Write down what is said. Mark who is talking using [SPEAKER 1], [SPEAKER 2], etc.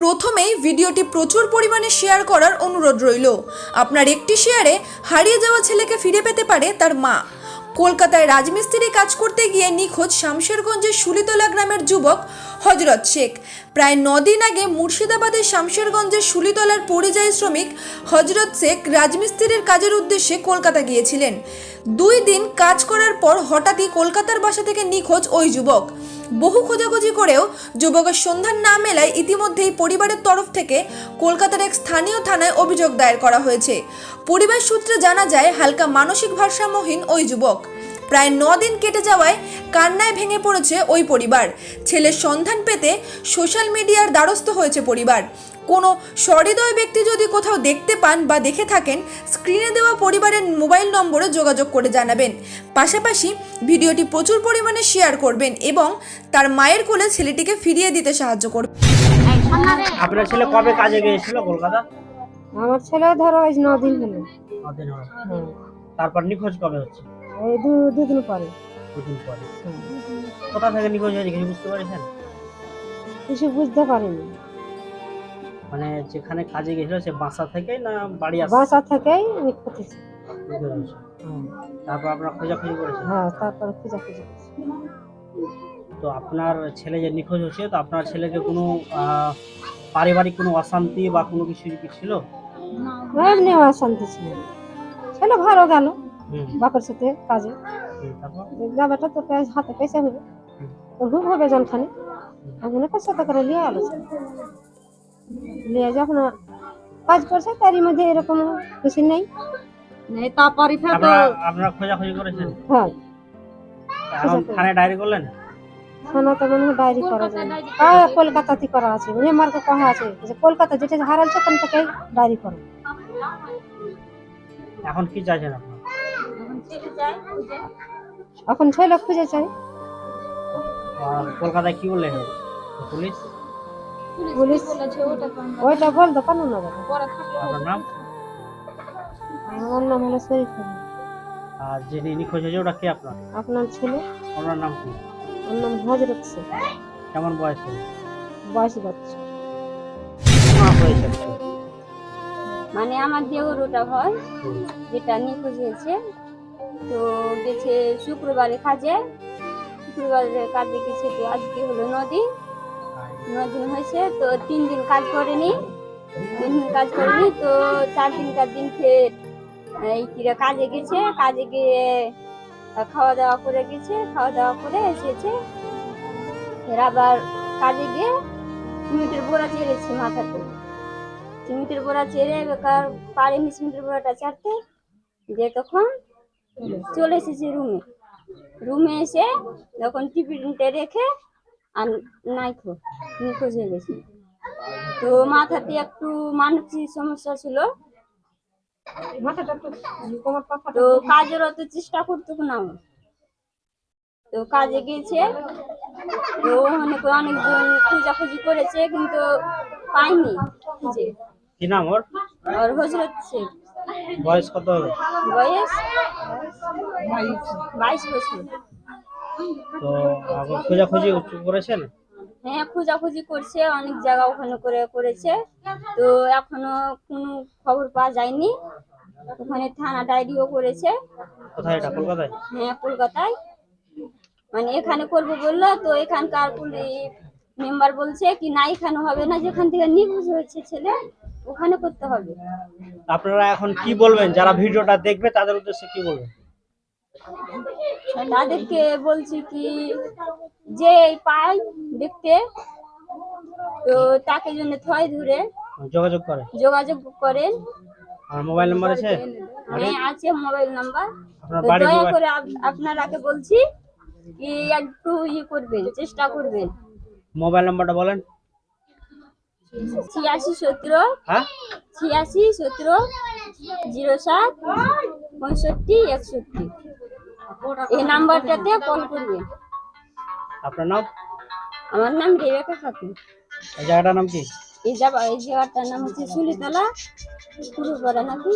[SPEAKER 1] প্রথমেই ভিডিওটি প্রচুর পরিমাণে শেয়ার করার অনুরোধ রইল। আপনার একটি শেয়ারে হারিয়ে যাওয়া ছেলেকে ফিরে পেতে পারে তার মা। কলকাতায় রাজমিস্ত্রি কাজ করতে গিয়ে নিখোঁজ শামশেরগঞ্জের সুলিতলা গ্রামের যুবক হজরত শেখ। প্রায় দিন আগে মুর্শিদাবাদের শামশেরগঞ্জের সুলিতলার পরিযায়ী শ্রমিক হজরত শেখ রাজমিস্ত্রির কাজের উদ্দেশ্যে কলকাতা গিয়েছিলেন। দুই দিন কাজ করার পর হঠাৎই কলকাতার বাসা থেকে নিখোঁজ ওই যুবক। বহু খোঁজাখুঁজি করেও যুবকের সন্ধান না মেলায় ইতিমধ্যেই পরিবারের তরফ থেকে কলকাতার এক স্থানীয় থানায় অভিযোগ দায়ের করা হয়েছে। পরিবার সূত্রে জানা যায়, হালকা মানসিক ভারসাম্যহীন ওই যুবক। প্রায় দিন কেটে যাওয়ায় কান্নায় ভেঙে পড়েছে ওই পরিবার। ছেলের সন্ধান পেতে সোশ্যাল মিডিয়ার দ্বারস্থ হয়েছে পরিবার। কোনো সহৃদয় ব্যক্তি যদি কোথাও দেখতে পান বা দেখে থাকেন স্ক্রিনে দেওয়া পরিবারের মোবাইল নম্বরে যোগাযোগ করে জানাবেন। পাশাপাশি ভিডিওটি প্রচুর পরিমাণে শেয়ার করবেন এবং তার মায়ের কোলে ছেলেটিকে ফিরিয়ে দিতে সাহায্য করবেন।
[SPEAKER 2] আপনার ছেলে কবে কাজে গিয়েছিল কলকাতা?
[SPEAKER 3] আমার ছেলে ধরো এই দিন হলো।
[SPEAKER 2] তারপর নিখোঁজ কবে হচ্ছে?
[SPEAKER 3] এই দু দুদিন পরে।
[SPEAKER 2] দুদিন পরে। কোথা থেকে নিখোঁজ হয়েছে কিছু বুঝতে পারছেন?
[SPEAKER 3] কিছু বুঝতে পারিনি।
[SPEAKER 2] মানে যেখানে কাজে গিয়েছিল সে বাসা থেকে না বাড়ি আসছে?
[SPEAKER 3] বাসা থেকেই আমি
[SPEAKER 2] নিখোঁজ হয়েছে। তারপর আপনার খোঁজাখুঁজি করেছেন?
[SPEAKER 3] হ্যাঁ তারপর খুঁজা খুঁজি
[SPEAKER 2] তো আপনার ছেলে যে নিখোঁজ হয়েছে তো আপনার ছেলেকে কোনো পারিবারিক কোনো অশান্তি বা কোনো কিছু কি ছিল?
[SPEAKER 3] এমনি অশান্তি ছিল। ছেলে ভালো গেল বাপের সাথে কাজে। যাবেটা তো হাতে পয়সা হবে। হুক হবে জনখানে। ওখানে পয়সা তো করে নিয়ে আলো লিয়ে যখন কাজ করছে তারই মধ্যে এরকম কিছু নেই।
[SPEAKER 2] আপনারা আপনারা খোঁজাখুঁজি করেছেন।
[SPEAKER 3] হ্যাঁ।
[SPEAKER 2] এখন থানায় ডায়েরি করলেন?
[SPEAKER 3] থানা তো মনে হয় ডায়েরি করা যায়। না। হ্যাঁ কলকাতাতে করা আছে। মানে মার্কে কহা আছে যে কলকাতা যেটা হারাল সেখান থেকে ডায়েরি করো।
[SPEAKER 2] এখন কি চাইছেন আপনার?
[SPEAKER 3] এখন ছেলে খুঁজে চাই।
[SPEAKER 2] কলকাতায় কি বললেন? পুলিশ?
[SPEAKER 3] পুলিশ ওইটা বলতে পারো না দাদা
[SPEAKER 2] আপনার নাম?
[SPEAKER 3] আমার নাম হলো শরীফ।
[SPEAKER 2] আর যিনি নিখোঁজ হয়েছে ওটা কে আপনার?
[SPEAKER 3] আপনার ছেলে?
[SPEAKER 2] ওনার নাম কি?
[SPEAKER 3] ওর নাম হজরত শেখ।
[SPEAKER 2] কেমন বয়স ছিল
[SPEAKER 3] বাইশ বছর।
[SPEAKER 4] মানে আমার দেওর ওটা হয়। যেটা নিখোঁজ হয়েছে তো গেছে শুক্রবারে কাজে। শুক্রবারে কাজে গেছে তো আজকে হলো নদী। নদিন হয়েছে, তো তিন দিন কাজ করেনি তিন দিন কাজ করেনি, তো চার দিনকার দিন ফের এই কিরা কাজে গেছে, কাজে গিয়ে খাওয়া দাওয়া করে গেছে, খাওয়া দাওয়া করে এসেছে। ফের আবার কাজে গিয়ে সিমেন্টের বোরা চেড়েছে মাথাতে। সিমেন্টের বোরা চেড়ে বেকার পারেনি সিমেন্টের বোরাটা চারতে দিয়ে তখন চলে এসেছে রুমে। রুমে এসে যখন টিফিনটা রেখে আর নাইখো নিখোঁজ হয়ে গেছে। তো মাথাতে একটু মানসিক সমস্যা ছিল। তো কাজের অত চেষ্টা করতো না তো কাজে গিয়েছে। তো করে অনেকজন খোঁজাখুঁজি করেছে কিন্তু পাইনি খুঁজে।
[SPEAKER 2] কি নাম ওর?
[SPEAKER 4] আর হজরত শেখ।
[SPEAKER 2] বয়স কত হবে?
[SPEAKER 4] বয়স? বাইশ বছর।
[SPEAKER 2] তো খোঁজাখুঁজি করেছেন?
[SPEAKER 4] হ্যাঁ খোঁজাখুঁজি করছে অনেক জায়গা ওখানে করে করেছে। তো এখনও কোনো খবর পাওয়া যায়নি। ওখানে থানা ডায়েরিও করেছে।
[SPEAKER 2] কোথায় এটা? কলকাতায়?
[SPEAKER 4] হ্যাঁ কলকাতায়। মানে এখানে করব বলল তো এখানকার পুলিশ মেম্বার বলছে কি না এখানে হবে না। যেখান থেকে নিখোঁজ হয়েছে ছেলে ওখানে করতে হবে।
[SPEAKER 2] আপনারা এখন কি বলবেন? যারা ভিডিওটা দেখবে তাদের উদ্দেশ্যে কি বলবেন?
[SPEAKER 4] তাদেরকে বলছি কি যে পাই দেখতে তো তাকে জন্য থয় ধরে
[SPEAKER 2] যোগাযোগ করে।
[SPEAKER 4] যোগাযোগ করেন
[SPEAKER 2] আর মোবাইল নাম্বার আছে?
[SPEAKER 4] হ্যাঁ আছে মোবাইল নাম্বার। দয়া করে আপ- আপনারাকে বলছি কি একটু ইয়ে করবেন চেষ্টা করবেন।
[SPEAKER 2] মোবাইল নাম্বারটা বলেন।
[SPEAKER 4] ছিয়াশি সতেরো
[SPEAKER 2] হ্যাঁ?
[SPEAKER 4] ছিয়াশি সতেরো জিরো সাত পঁয়ষট্টি একষট্টি। এই নাম্বারটাতে কল করবেন
[SPEAKER 2] আপনার নাম?
[SPEAKER 4] আমার নাম রেবেকা খাতুন।
[SPEAKER 2] এই জায়গাটার নাম কি?
[SPEAKER 4] এই জায়গা এই জায়গাটার নাম হচ্ছে সুলিতলা পুরোপাড়া নাকি?